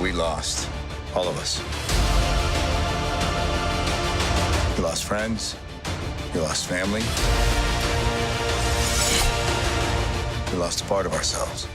We lost. All of us. We lost friends. We lost family. We lost a part of ourselves.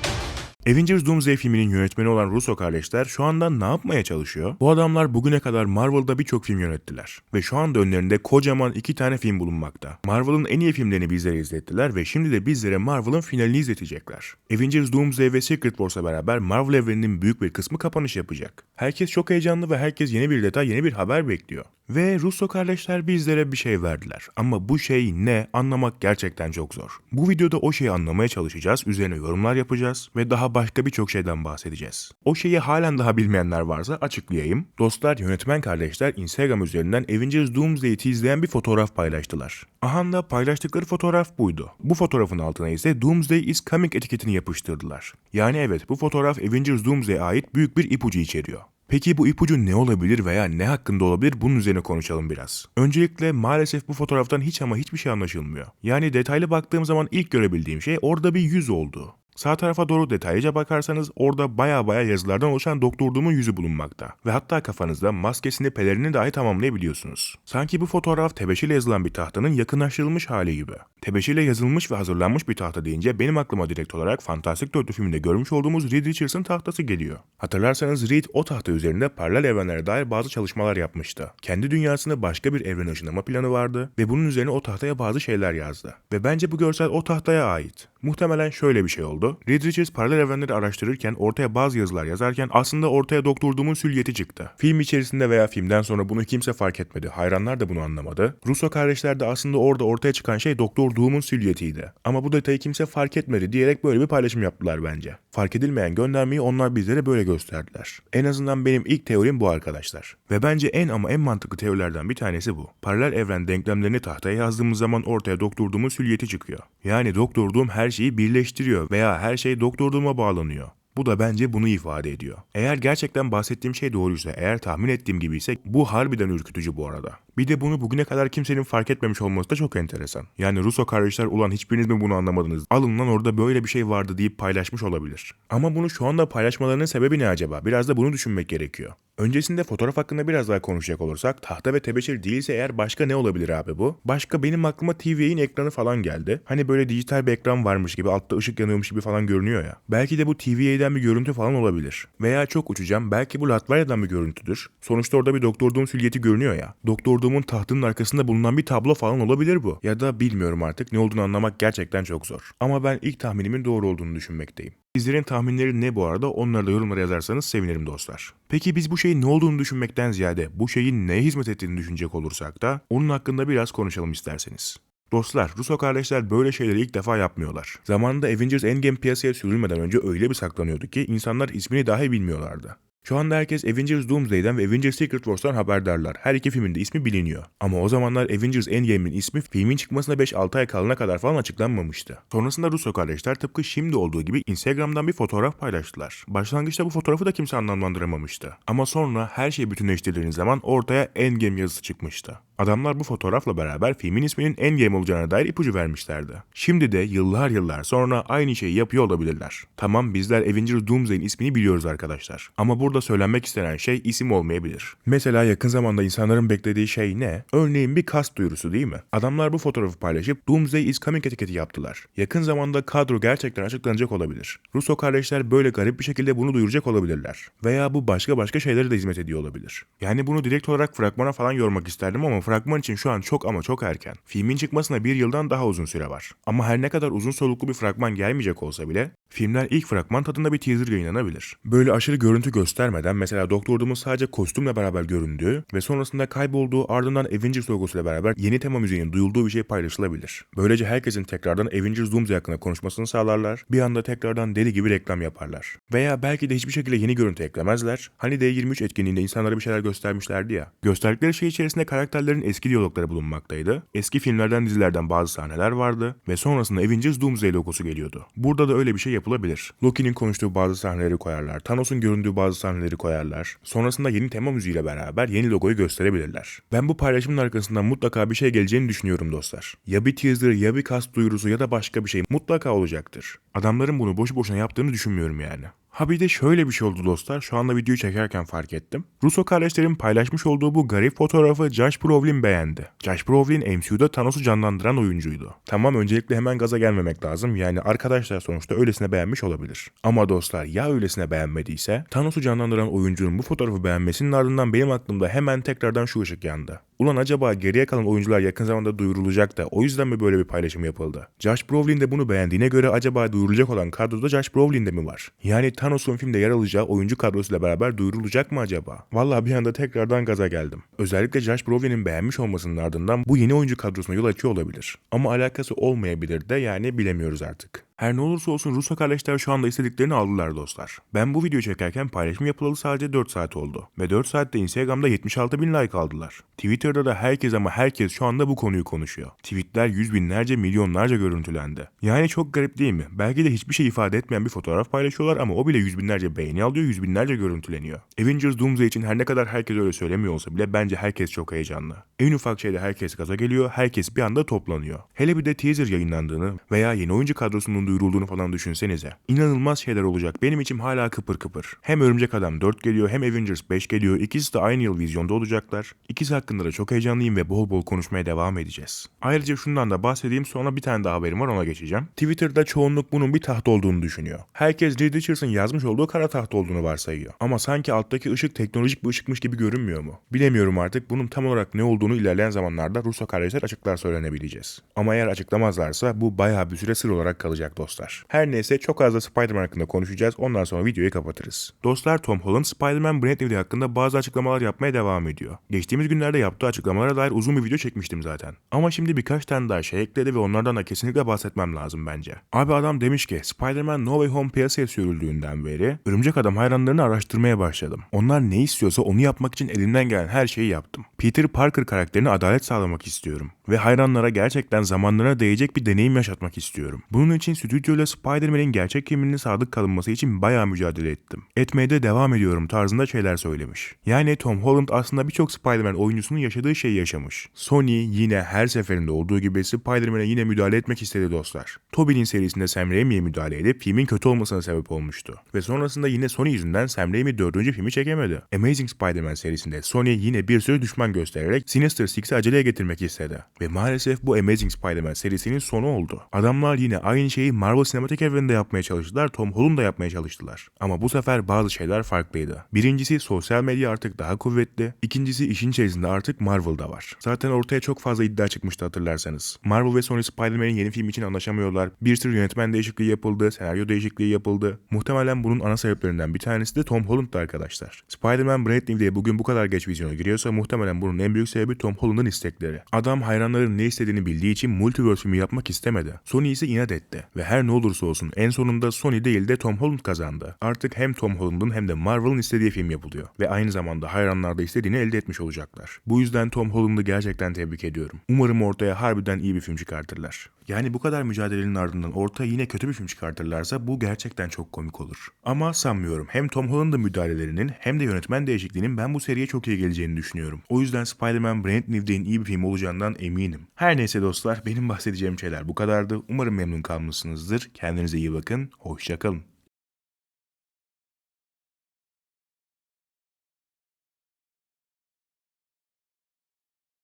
Avengers Doomsday filminin yönetmeni olan Russo kardeşler şu anda ne yapmaya çalışıyor? Bu adamlar bugüne kadar Marvel'da birçok film yönettiler. Ve şu anda önlerinde kocaman iki tane film bulunmakta. Marvel'ın en iyi filmlerini bizlere izlettiler ve şimdi de bizlere Marvel'ın finalini izletecekler. Avengers Doomsday ve Secret Wars'la beraber Marvel evreninin büyük bir kısmı kapanış yapacak. Herkes çok heyecanlı ve herkes yeni bir detay, yeni bir haber bekliyor. Ve Russo kardeşler bizlere bir şey verdiler. Ama bu şey ne anlamak gerçekten çok zor. Bu videoda o şeyi anlamaya çalışacağız, üzerine yorumlar yapacağız ve daha başka birçok şeyden bahsedeceğiz. O şeyi halen daha bilmeyenler varsa açıklayayım. Dostlar, yönetmen kardeşler Instagram üzerinden Avengers Doomsday'i izleyen bir fotoğraf paylaştılar. Aha da paylaştıkları fotoğraf buydu. Bu fotoğrafın altına ise Doomsday is coming etiketini yapıştırdılar. Yani evet bu fotoğraf Avengers Doomsday'e ait büyük bir ipucu içeriyor. Peki bu ipucu ne olabilir veya ne hakkında olabilir bunun üzerine konuşalım biraz. Öncelikle maalesef bu fotoğraftan hiç ama hiçbir şey anlaşılmıyor. Yani detaylı baktığım zaman ilk görebildiğim şey orada bir yüz oldu. Sağ tarafa doğru detaylıca bakarsanız orada baya baya yazılardan oluşan Doktor Doom'un yüzü bulunmakta. Ve hatta kafanızda maskesini pelerini dahi tamamlayabiliyorsunuz. Sanki bu fotoğraf tebeşirle yazılan bir tahtanın yakınlaştırılmış hali gibi. Tebeşirle yazılmış ve hazırlanmış bir tahta deyince benim aklıma direkt olarak Fantastic Dörtlü filminde görmüş olduğumuz Reed Richards'ın tahtası geliyor. Hatırlarsanız Reed o tahta üzerinde paralel evrenlere dair bazı çalışmalar yapmıştı. Kendi dünyasını başka bir evrene ışınlama planı vardı ve bunun üzerine o tahtaya bazı şeyler yazdı. Ve bence bu görsel o tahtaya ait. Muhtemelen şöyle bir şey oldu. Reed Richards paralel evrenleri araştırırken ortaya bazı yazılar yazarken aslında ortaya Doktor Doom'un süliyeti çıktı. Film içerisinde veya filmden sonra bunu kimse fark etmedi. Hayranlar da bunu anlamadı. Russo kardeşler de aslında orada ortaya çıkan şey Doktor Doom'un süliyetiydi. Ama bu detayı kimse fark etmedi diyerek böyle bir paylaşım yaptılar bence. Fark edilmeyen göndermeyi onlar bizlere böyle gösterdiler. En azından benim ilk teorim bu arkadaşlar. Ve bence en ama en mantıklı teorilerden bir tanesi bu. Paralel evren denklemlerini tahtaya yazdığımız zaman ortaya Doktor Doom'un süliyeti çıkıyor. Yani Doktor Doom her şeyi birleştiriyor veya her şey Doktor Doom'a bağlanıyor. Bu da bence bunu ifade ediyor. Eğer gerçekten bahsettiğim şey doğruysa, eğer tahmin ettiğim gibi ise bu harbiden ürkütücü bu arada. Bir de bunu bugüne kadar kimsenin fark etmemiş olması da çok enteresan. Yani Russo kardeşler ulan hiçbiriniz mi bunu anlamadınız? Alın lan orada böyle bir şey vardı deyip paylaşmış olabilir. Ama bunu şu anda paylaşmalarının sebebi ne acaba? Biraz da bunu düşünmek gerekiyor. Öncesinde fotoğraf hakkında biraz daha konuşacak olursak tahta ve tebeşir değilse eğer başka ne olabilir abi bu? Başka benim aklıma TV'nin ekranı falan geldi. Hani böyle dijital bir ekran varmış gibi altta ışık yanıyormuş gibi falan görünüyor ya. Belki de bu TV'den bir görüntü falan olabilir. Veya çok uçacağım belki bu Latvalya'dan bir görüntüdür. Sonuçta orada bir Doktor Doom silüeti görünüyor ya. Doktor Doom'un tahtının arkasında bulunan bir tablo falan olabilir bu. Ya da bilmiyorum artık ne olduğunu anlamak gerçekten çok zor. Ama ben ilk tahminimin doğru olduğunu düşünmekteyim. Sizlerin tahminleri ne bu arada onları da yorumlara yazarsanız sevinirim dostlar. Peki biz bu şeyin ne olduğunu düşünmekten ziyade bu şeyin neye hizmet ettiğini düşünecek olursak da onun hakkında biraz konuşalım isterseniz. Dostlar, Russo kardeşler böyle şeyleri ilk defa yapmıyorlar. Zamanında Avengers Endgame piyasaya sürülmeden önce öyle bir saklanıyordu ki insanlar ismini dahi bilmiyorlardı. Şu anda herkes Avengers Doomsday'den ve Avengers Secret Wars'tan haberdarlar. Her iki filmin de ismi biliniyor. Ama o zamanlar Avengers Endgame'in ismi filmin çıkmasına 5-6 ay kalana kadar falan açıklanmamıştı. Sonrasında Russo kardeşler tıpkı şimdi olduğu gibi Instagram'dan bir fotoğraf paylaştılar. Başlangıçta bu fotoğrafı da kimse anlamlandıramamıştı. Ama sonra her şey bütünleştirdiğiniz zaman ortaya Endgame yazısı çıkmıştı. Adamlar bu fotoğrafla beraber filmin isminin Endgame olacağına dair ipucu vermişlerdi. Şimdi de yıllar yıllar sonra aynı şeyi yapıyor olabilirler. Tamam bizler Avengers Doomsday'in ismini biliyoruz arkadaşlar. Ama burada söylenmek istenen şey isim olmayabilir. Mesela yakın zamanda insanların beklediği şey ne? Örneğin bir kast duyurusu değil mi? Adamlar bu fotoğrafı paylaşıp Doomsday is coming etiketi yaptılar. Yakın zamanda kadro gerçekten açıklanacak olabilir. Russo kardeşler böyle garip bir şekilde bunu duyuracak olabilirler. Veya bu başka başka şeylere de hizmet ediyor olabilir. Yani bunu direkt olarak fragmana falan yormak isterdim ama fragman için şu an çok ama çok erken. Filmin çıkmasına bir yıldan daha uzun süre var. Ama her ne kadar uzun soluklu bir fragman gelmeyecek olsa bile filmler ilk fragman tadında bir teaser yayınlanabilir. Böyle aşırı görüntü göstermeden mesela Doktor Doom'un sadece kostümle beraber göründüğü ve sonrasında kaybolduğu ardından Avengers logosuyla beraber yeni tema müziğinin duyulduğu bir şey paylaşılabilir. Böylece herkesin tekrardan Avengers Doomsday hakkında konuşmasını sağlarlar. Bir anda tekrardan deli gibi reklam yaparlar. Veya belki de hiçbir şekilde yeni görüntü eklemezler. Hani D23 etkinliğinde insanlara bir şeyler göstermişlerdi ya. Gösterdikleri şey içerisinde karakterlerin eski diyalogları bulunmaktaydı. Eski filmlerden dizilerden bazı sahneler vardı ve sonrasında Avengers Doomsday logosu geliyordu. Burada da öyle bir şey yapılabilir. Loki'nin konuştuğu bazı sahneleri koyarlar. Thanos'un göründüğü bazı sahneleri koyarlar. Sonrasında yeni tema müziğiyle beraber yeni logoyu gösterebilirler. Ben bu paylaşımın arkasından mutlaka bir şey geleceğini düşünüyorum dostlar. Ya bir teaser ya bir kast duyurusu ya da başka bir şey mutlaka olacaktır. Adamların bunu boşu boşuna yaptığını düşünmüyorum yani. Ha bir de şöyle bir şey oldu dostlar. Şu anda videoyu çekerken fark ettim. Russo kardeşlerin paylaşmış olduğu bu garip fotoğrafı Josh Brolin beğendi. Josh Brolin MCU'da Thanos'u canlandıran oyuncuydu. Tamam öncelikle hemen gaza gelmemek lazım. Yani arkadaşlar sonuçta öylesine beğenmiş olabilir. Ama dostlar ya öylesine beğenmediyse Thanos'u canlandıran oyuncunun bu fotoğrafı beğenmesinin ardından benim aklımda hemen tekrardan şu ışık yandı. Ulan acaba geriye kalan oyuncular yakın zamanda duyurulacak da o yüzden mi böyle bir paylaşım yapıldı? Josh Brolin de bunu beğendiğine göre acaba duyurulacak olan kadroda Josh Brolin de mi var? Yani Thanos'un filmde yer alacağı oyuncu kadrosuyla beraber duyurulacak mı acaba? Vallahi bir anda tekrardan gaza geldim. Özellikle Josh Brolin'in beğenmiş olmasının ardından bu yeni oyuncu kadrosuna yol açıyor olabilir. Ama alakası olmayabilir de yani bilemiyoruz artık. Her ne olursa olsun Russo kardeşler şu anda istediklerini aldılar dostlar. Ben bu videoyu çekerken paylaşım yapılalı sadece 4 saat oldu. Ve 4 saatte Instagram'da 76 bin like aldılar. Twitter'da da herkes ama herkes şu anda bu konuyu konuşuyor. Tweetler yüz binlerce milyonlarca görüntülendi. Yani çok garip değil mi? Belki de hiçbir şey ifade etmeyen bir fotoğraf paylaşıyorlar ama o bile yüz binlerce beğeni alıyor, yüz binlerce görüntüleniyor. Avengers Doomsday için her ne kadar herkes öyle söylemiyor olsa bile bence herkes çok heyecanlı. En ufak şeyde herkes gaza geliyor, herkes bir anda toplanıyor. Hele bir de teaser yayınlandığını veya yeni oyuncu kadrosunun duyurulduğunu falan düşünsenize. İnanılmaz şeyler olacak. Benim içim hala kıpır kıpır. Hem Örümcek Adam 4 geliyor hem Avengers 5 geliyor. İkisi de aynı yıl vizyonda olacaklar. İkisi hakkında da çok heyecanlıyım ve bol bol konuşmaya devam edeceğiz. Ayrıca şundan da bahsedeyim sonra bir tane daha haberim var ona geçeceğim. Twitter'da çoğunluk bunun bir taht olduğunu düşünüyor. Herkes Reed Richards'ın yazmış olduğu kara taht olduğunu varsayıyor. Ama sanki alttaki ışık teknolojik bir ışıkmış gibi görünmüyor mu? Bilemiyorum artık bunun tam olarak ne olduğunu ilerleyen zamanlarda Russo kardeşler açıklar söylenebileceğiz. Ama eğer açıklamazlarsa bu bayağı bir süre sır olarak kalacak dostlar. Her neyse çok az da Spider-Man hakkında konuşacağız ondan sonra videoyu kapatırız. Dostlar Tom Holland Spider-Man Brand New Day hakkında bazı açıklamalar yapmaya devam ediyor. Geçtiğimiz günlerde yaptığı açıklamalara dair uzun bir video çekmiştim zaten. Ama şimdi birkaç tane daha şey ekledi ve onlardan da kesinlikle bahsetmem lazım bence. Abi adam demiş ki Spider-Man No Way Home piyasaya sürüldüğünden beri Örümcek Adam hayranlarını araştırmaya başladım. Onlar ne istiyorsa onu yapmak için elimden gelen her şeyi yaptım. Peter Parker karakterine adalet sağlamak istiyorum. Ve hayranlara gerçekten zamanlarına değecek bir deneyim yaşatmak istiyorum. Bunun için stüdyoyla Spider-Man'in gerçek kimliğine sadık kalınması için bayağı mücadele ettim. Etmeye de devam ediyorum tarzında şeyler söylemiş. Yani Tom Holland aslında birçok Spider-Man oyuncusunun yaşadığı şeyi yaşamış. Sony yine her seferinde olduğu gibi Spider-Man'e yine müdahale etmek istedi dostlar. Tobey'nin serisinde Sam Raimi'ye müdahale edip filmin kötü olmasına sebep olmuştu. Ve sonrasında yine Sony yüzünden Sam Raimi dördüncü filmi çekemedi. Amazing Spider-Man serisinde Sony yine bir sürü düşman göstererek Sinister Six'i aceleye getirmek istedi. Ve maalesef bu Amazing Spider-Man serisinin sonu oldu. Adamlar yine aynı şeyi Marvel sinematik evreninde yapmaya çalıştılar, Tom Holland da yapmaya çalıştılar. Ama bu sefer bazı şeyler farklıydı. Birincisi sosyal medya artık daha kuvvetli. İkincisi işin içerisinde artık Marvel'da var. Zaten ortaya çok fazla iddia çıkmıştı hatırlarsanız. Marvel ve Sony Spider-Man'in yeni film için anlaşamıyorlar. Bir sürü yönetmen değişikliği yapıldı, senaryo değişikliği yapıldı. Muhtemelen bunun ana sebeplerinden bir tanesi de Tom Holland'dı arkadaşlar. Spider-Man Brand New diye bugün bu kadar geç vizyona giriyorsa muhtemelen bunun en büyük sebebi Tom Holland'ın istekleri. Adam hayranların ne istediğini bildiği için multiverse filmi yapmak istemedi. Sony ise inat etti. Ve her ne olursa olsun en sonunda Sony değil de Tom Holland kazandı. Artık hem Tom Holland'ın hem de Marvel'ın istediği film yapılıyor. Ve aynı zamanda hayranlar da istediğini elde etmiş olacaklar. Bu yüzden Tom Holland'ı gerçekten tebrik ediyorum. Umarım ortaya harbiden iyi bir film çıkartırlar. Yani bu kadar mücadelenin ardından ortaya yine kötü bir film çıkartırlarsa bu gerçekten çok komik olur. Ama sanmıyorum. Hem Tom Holland'ın müdahalelerinin hem de yönetmen değişikliğinin ben bu seriye çok iyi geleceğini düşünüyorum. O yüzden Spider-Man Brand New iyi bir film olacağından eminim. Her neyse dostlar benim bahsedeceğim şeyler bu kadardı. Umarım memnun kalmışsınızdır. Kendinize iyi bakın. Hoşçakalın.